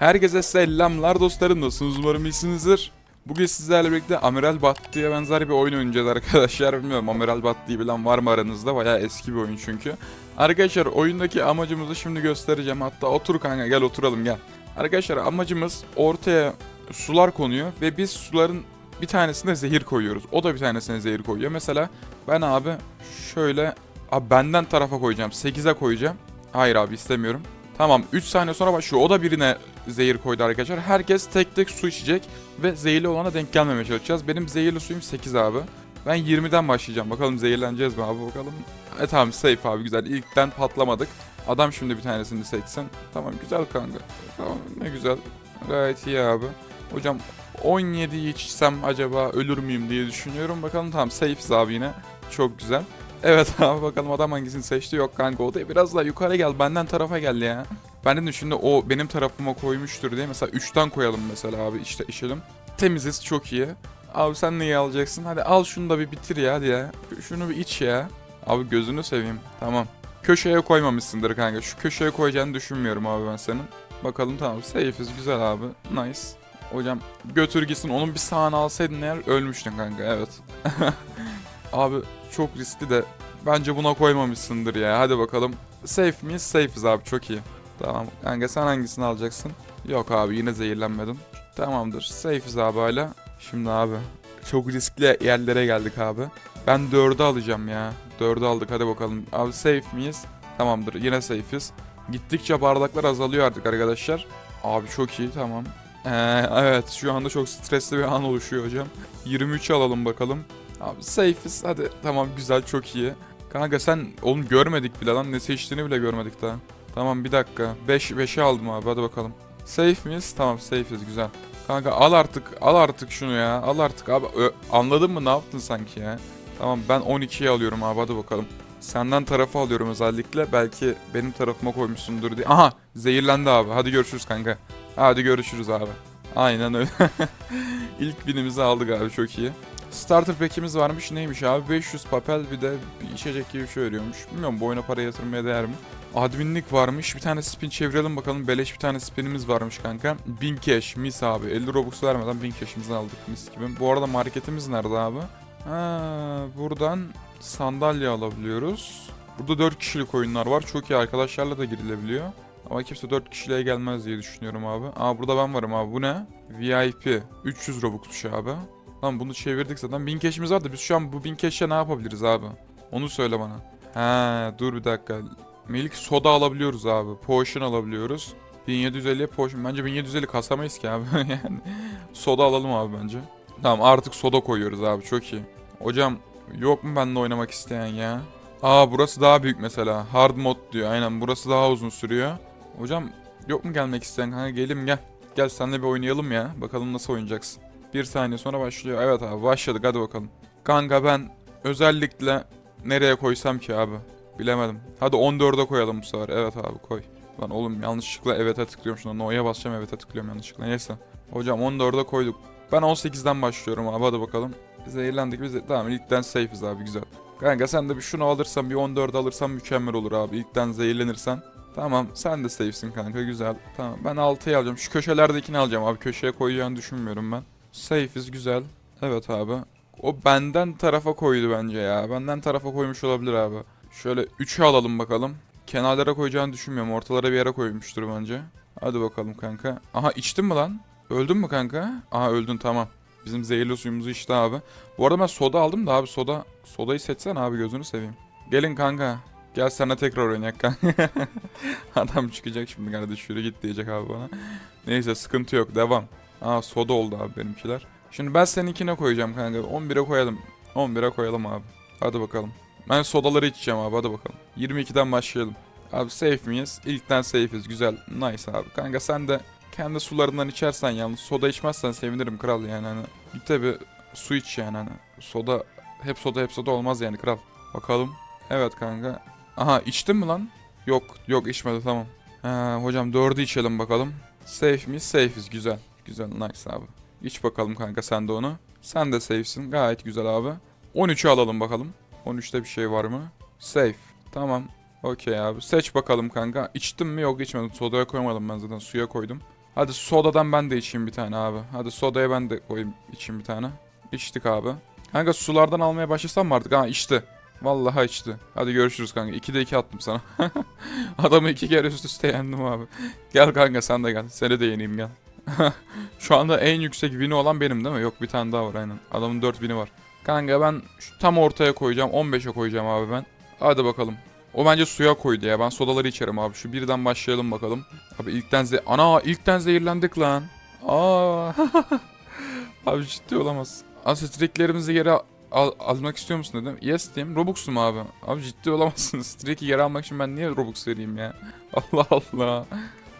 Herkese selamlar dostlarım nasılsınız umarım iyisinizdir. Bugün sizlerle birlikte Amiral Battı'ya benzer bir oyun oynayacağız arkadaşlar. Bilmiyorum Amiral Battı'yı bilen var mı aranızda? Bayağı eski bir oyun çünkü. Arkadaşlar oyundaki amacımızı şimdi göstereceğim. Hatta otur kanka gel oturalım gel. Arkadaşlar amacımız ortaya sular konuyor ve biz suların bir tanesine zehir koyuyoruz. O da bir tanesine zehir koyuyor. Mesela ben abi şöyle abi benden tarafa koyacağım. 8'e koyacağım. Hayır abi istemiyorum. Tamam 3 saniye sonra başlıyor. O da birine zehir koydu arkadaşlar. Herkes tek tek su içecek ve zehirli olana denk gelmemeye çalışacağız. Benim zehirli suyum 8 abi. Ben 20'den başlayacağım. Bakalım zehirleneceğiz mi abi bakalım. E tamam safe abi güzel. İlkten patlamadık. Adam şimdi bir tanesini seçsin. Tamam güzel kanka. Tamam ne güzel. Gayet iyi abi. Hocam 17 içsem acaba ölür müyüm diye düşünüyorum. Bakalım tamam safe'iz abi yine. Çok güzel. Evet abi bakalım adam hangisini seçti. Yok kanka o da biraz daha yukarı gel. Benden tarafa gel ya. Ben de şimdi o benim tarafıma koymuştur diye. Mesela 3'ten koyalım mesela abi işte işelim. Temiziz çok iyi. Abi sen neyi alacaksın? Hadi al şunu da bir bitir ya hadi ya. Şunu bir iç ya. Abi gözünü seveyim. Tamam. Köşeye koymamışsındır kanka. Şu köşeye koyacağını düşünmüyorum abi ben senin. Bakalım tamam. Safe'iz güzel abi. Nice. Hocam götür gitsin. Onun bir sağını alsaydın eğer ölmüştün kanka. Evet. abi çok riskli de bence buna koymamışsındır ya. Hadi bakalım. Safe miyiz? Safe'iz abi çok iyi. Tamam. Kanka sen hangisini alacaksın? Yok abi yine zehirlenmedin. Tamamdır. Safe'iz abi hala. Şimdi abi çok riskli yerlere geldik abi. Ben 4'ü alacağım ya. 4'ü aldık hadi bakalım. Abi safe miyiz? Tamamdır yine safe'iz. Gittikçe bardaklar azalıyor artık arkadaşlar. Abi çok iyi tamam. Ee, evet şu anda çok stresli bir an oluşuyor hocam. 23 alalım bakalım. Abi safe'iz hadi tamam güzel çok iyi. Kanka sen oğlum görmedik bile lan ne seçtiğini bile görmedik daha. Tamam bir dakika. 5 5'i aldım abi hadi bakalım. Safe miyiz? Tamam safe'iz güzel. Kanka al artık al artık şunu ya. Al artık abi. Ö- anladın mı ne yaptın sanki ya? Tamam ben 12'yi alıyorum abi hadi bakalım. Senden tarafı alıyorum özellikle. Belki benim tarafıma koymuşsundur diye. Aha zehirlendi abi. Hadi görüşürüz kanka. Hadi görüşürüz abi. Aynen öyle. İlk binimizi aldık abi çok iyi. Starter pack'imiz varmış neymiş abi 500 papel bir de bir içecek gibi bir şey veriyormuş. Bilmiyorum bu oyuna para yatırmaya değer mi? Adminlik varmış. Bir tane spin çevirelim bakalım. Beleş bir tane spinimiz varmış kanka. 1000 cash mis abi. 50 robux vermeden 1000 cash'imizi aldık mis gibi. Bu arada marketimiz nerede abi? Ha, buradan sandalye alabiliyoruz. Burada 4 kişilik oyunlar var. Çok iyi arkadaşlarla da girilebiliyor. Ama kimse 4 kişiliğe gelmez diye düşünüyorum abi. Aa burada ben varım abi. Bu ne? VIP. 300 robuxmuş abi. Lan bunu çevirdik zaten. 1000 cash'imiz var da biz şu an bu 1000 cash'e ne yapabiliriz abi? Onu söyle bana. Ha dur bir dakika. Milk soda alabiliyoruz abi. Potion alabiliyoruz. 1750'ye potion. Bence 1750 kasamayız ki abi. yani soda alalım abi bence. Tamam artık soda koyuyoruz abi. Çok iyi. Hocam yok mu benimle oynamak isteyen ya? Aa burası daha büyük mesela. Hard mod diyor. Aynen burası daha uzun sürüyor. Hocam yok mu gelmek isteyen? Kanka gelim gel. Gel seninle bir oynayalım ya. Bakalım nasıl oynayacaksın. Bir saniye sonra başlıyor. Evet abi başladık hadi bakalım. Kanka ben özellikle nereye koysam ki abi? Bilemedim. Hadi 14'e koyalım bu sefer. Evet abi koy. Lan oğlum yanlışlıkla evet'e tıklıyorum şuna. No'ya basacağım evet'e tıklıyorum yanlışlıkla. Neyse. Hocam 14'e koyduk. Ben 18'den başlıyorum abi hadi bakalım. Zehirlendik biz. Tamam ilkten safe'iz abi güzel. Kanka sen de bir şunu alırsan bir 14 alırsan mükemmel olur abi. İlkten zehirlenirsen. Tamam sen de safe'sin kanka güzel. Tamam ben 6'yı alacağım. Şu köşelerdekini alacağım abi. Köşeye koyacağını düşünmüyorum ben. Safe'iz güzel. Evet abi. O benden tarafa koydu bence ya. Benden tarafa koymuş olabilir abi. Şöyle 3'ü alalım bakalım. Kenarlara koyacağını düşünmüyorum. Ortalara bir yere koymuştur bence. Hadi bakalım kanka. Aha içtin mi lan? Öldün mü kanka? Aha öldün tamam. Bizim zehirli suyumuzu içti abi. Bu arada ben soda aldım da abi soda. Sodayı seçsen abi gözünü seveyim. Gelin kanka. Gel sana tekrar oynayak kanka. Adam çıkacak şimdi kardeş şöyle git diyecek abi bana. Neyse sıkıntı yok devam. Aa soda oldu abi benimkiler. Şimdi ben seninkine koyacağım kanka. 11'e koyalım. 11'e koyalım abi. Hadi bakalım. Ben sodaları içeceğim abi hadi bakalım. 22'den başlayalım. Abi safe miyiz? İlkten safe'iz. Güzel. Nice abi. Kanka sen de kendi sularından içersen yalnız soda içmezsen sevinirim kral yani hani. Bir tabi su iç yani hani. Soda hep soda hep soda olmaz yani kral. Bakalım. Evet kanka. Aha içtin mi lan? Yok yok içmedi tamam. Ha, hocam dördü içelim bakalım. Safe miyiz? Safe'iz. Güzel. Güzel nice abi. İç bakalım kanka sen de onu. Sen de safe'sin. Gayet güzel abi. 13'ü alalım bakalım. 13'te bir şey var mı? Safe. Tamam. Okey abi. Seç bakalım kanka. İçtim mi? Yok içmedim. Sodaya koymadım ben zaten. Suya koydum. Hadi sodadan ben de içeyim bir tane abi. Hadi sodaya ben de koyayım içeyim bir tane. İçtik abi. Kanka sulardan almaya başlasam mı artık? Ha içti. Vallahi içti. Hadi görüşürüz kanka. 2'de 2 attım sana. Adamı iki kere üst üste yendim abi. Gel kanka sen de gel. Seni de yeneyim gel. Şu anda en yüksek win'i olan benim değil mi? Yok bir tane daha var aynen. Adamın 4 win'i var. Kanka ben şu tam ortaya koyacağım. 15'e koyacağım abi ben. Hadi bakalım. O bence suya koydu ya. Ben sodaları içerim abi. Şu birden başlayalım bakalım. Abi ilkten ze... Ana ilkten zehirlendik lan. Aa. abi ciddi olamaz. Asetriklerimizi geri al- al- almak istiyor musun dedim. Yes diyeyim. Robux'um abi. Abi ciddi olamazsın. Strike'i geri almak için ben niye Robux vereyim ya? Allah Allah.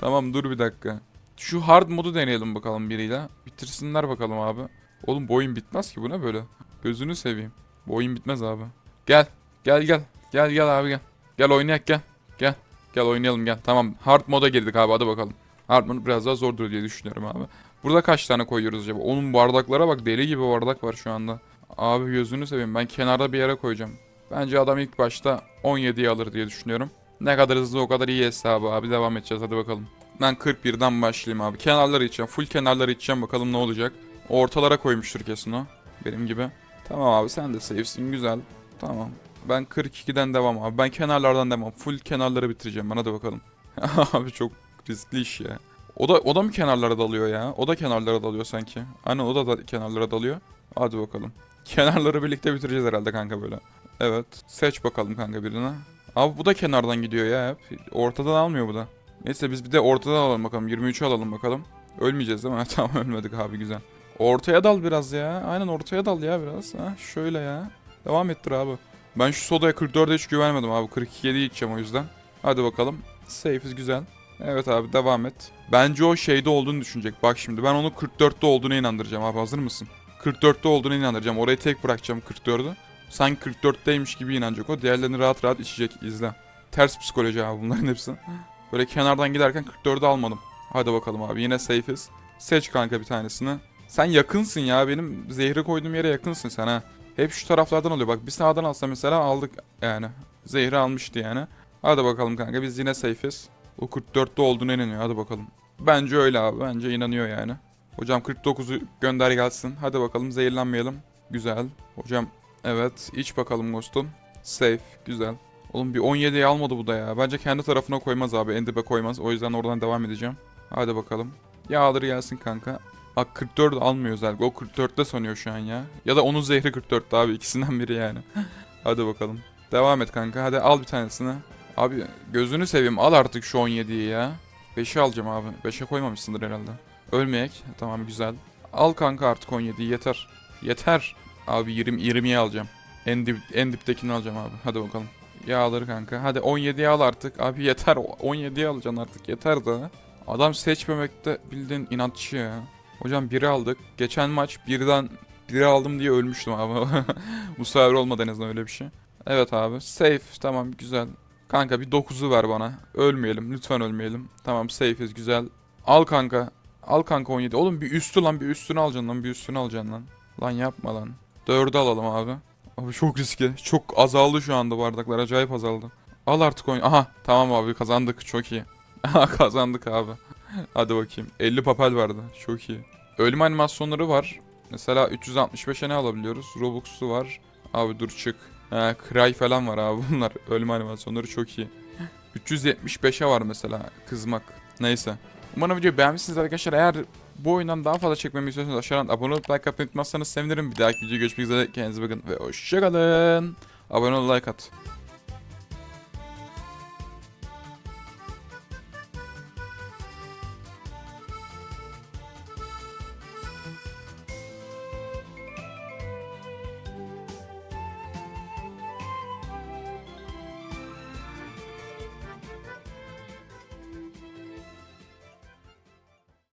Tamam dur bir dakika. Şu hard modu deneyelim bakalım biriyle. Bitirsinler bakalım abi. Oğlum bu oyun bitmez ki bu ne böyle? Gözünü seveyim. Bu oyun bitmez abi. Gel. Gel gel. Gel gel abi gel. Gel oynayak gel. Gel. Gel oynayalım gel. Tamam hard moda girdik abi hadi bakalım. Hard mod biraz daha zordur diye düşünüyorum abi. Burada kaç tane koyuyoruz acaba? Onun bardaklara bak deli gibi bardak var şu anda. Abi gözünü seveyim ben kenarda bir yere koyacağım. Bence adam ilk başta 17'yi alır diye düşünüyorum. Ne kadar hızlı o kadar iyi hesabı abi devam edeceğiz hadi bakalım. Ben 41'den başlayayım abi. Kenarları içeceğim. Full kenarları içeceğim bakalım ne olacak. Ortalara koymuştur kesin o. Benim gibi. Tamam abi sen de safe'sin güzel. Tamam. Ben 42'den devam abi. Ben kenarlardan devam. Full kenarları bitireceğim ben hadi bakalım. abi çok riskli iş ya. O da o da mı kenarlara dalıyor ya? O da kenarlara dalıyor sanki. Aynen o da, da kenarlara dalıyor. Hadi bakalım. Kenarları birlikte bitireceğiz herhalde kanka böyle. Evet. Seç bakalım kanka birine. Abi bu da kenardan gidiyor ya hep. Ortadan almıyor bu da. Neyse biz bir de ortadan alalım bakalım. 23'ü alalım bakalım. Ölmeyeceğiz değil mi? tamam ölmedik abi güzel. Ortaya dal biraz ya. Aynen ortaya dal ya biraz. Ha, şöyle ya. Devam ettir abi. Ben şu sodaya 44'e hiç güvenmedim abi. 42'ye içeceğim o yüzden. Hadi bakalım. Safe'iz güzel. Evet abi devam et. Bence o şeyde olduğunu düşünecek. Bak şimdi ben onu 44'te olduğuna inandıracağım abi. Hazır mısın? 44'te olduğuna inandıracağım. Orayı tek bırakacağım 44'ü. Sanki 44'teymiş gibi inanacak o. Diğerlerini rahat rahat içecek. izle. Ters psikoloji abi bunların hepsi. Böyle kenardan giderken 44'ü almadım. Hadi bakalım abi yine safe'iz. Seç kanka bir tanesini. Sen yakınsın ya benim zehri koyduğum yere yakınsın sen ha. Hep şu taraflardan oluyor. Bak bir sağdan alsa mesela aldık yani. Zehri almıştı yani. Hadi bakalım kanka biz yine safe'iz. O 44'te olduğuna inanıyor hadi bakalım. Bence öyle abi bence inanıyor yani. Hocam 49'u gönder gelsin. Hadi bakalım zehirlenmeyelim. Güzel. Hocam evet iç bakalım Ghost'un. Safe güzel. Oğlum bir 17'yi almadı bu da ya. Bence kendi tarafına koymaz abi. En dibe koymaz. O yüzden oradan devam edeceğim. Hadi bakalım. Ya alır gelsin kanka. Bak 44 almıyor özellikle. O 44'te sanıyor şu an ya. Ya da onun zehri 44'te abi. ikisinden biri yani. Hadi bakalım. Devam et kanka. Hadi al bir tanesini. Abi gözünü seveyim. Al artık şu 17'yi ya. 5'i alacağım abi. 5'e koymamışsındır herhalde. Ölmeyek. Tamam güzel. Al kanka artık 17'yi yeter. Yeter. Abi 20 20'yi alacağım. En, dip, en diptekini alacağım abi. Hadi bakalım. Yağları kanka. Hadi 17'yi al artık. Abi yeter. 17'yi alacaksın artık. Yeter daha. Adam seçmemekte bildiğin inatçı ya. Hocam biri aldık. Geçen maç birden biri aldım diye ölmüştüm abi. Bu sefer olmadı en azından öyle bir şey. Evet abi. Safe. Tamam güzel. Kanka bir 9'u ver bana. Ölmeyelim. Lütfen ölmeyelim. Tamam safe'iz güzel. Al kanka. Al kanka 17. Oğlum bir üstü lan bir üstünü alacaksın lan bir üstünü alacaksın lan. Lan yapma lan. 4'ü alalım abi. Abi çok riskli. Çok azaldı şu anda bardaklar. Acayip azaldı. Al artık oyun. Aha tamam abi kazandık. Çok iyi. Aha kazandık abi. Hadi bakayım. 50 papel vardı. Çok iyi. Ölüm animasyonları var. Mesela 365'e ne alabiliyoruz? Robux'u var. Abi dur çık. Ha, Cry falan var abi bunlar. Ölüm animasyonları çok iyi. 375'e var mesela kızmak. Neyse. Umarım videoyu beğenmişsiniz arkadaşlar. Eğer bu oyundan daha fazla çekmemi istiyorsanız aşağıdan abone olup like atmayı unutmazsanız sevinirim. Bir dahaki videoya görüşmek üzere. Kendinize bakın ve hoşçakalın. Abone ol like at.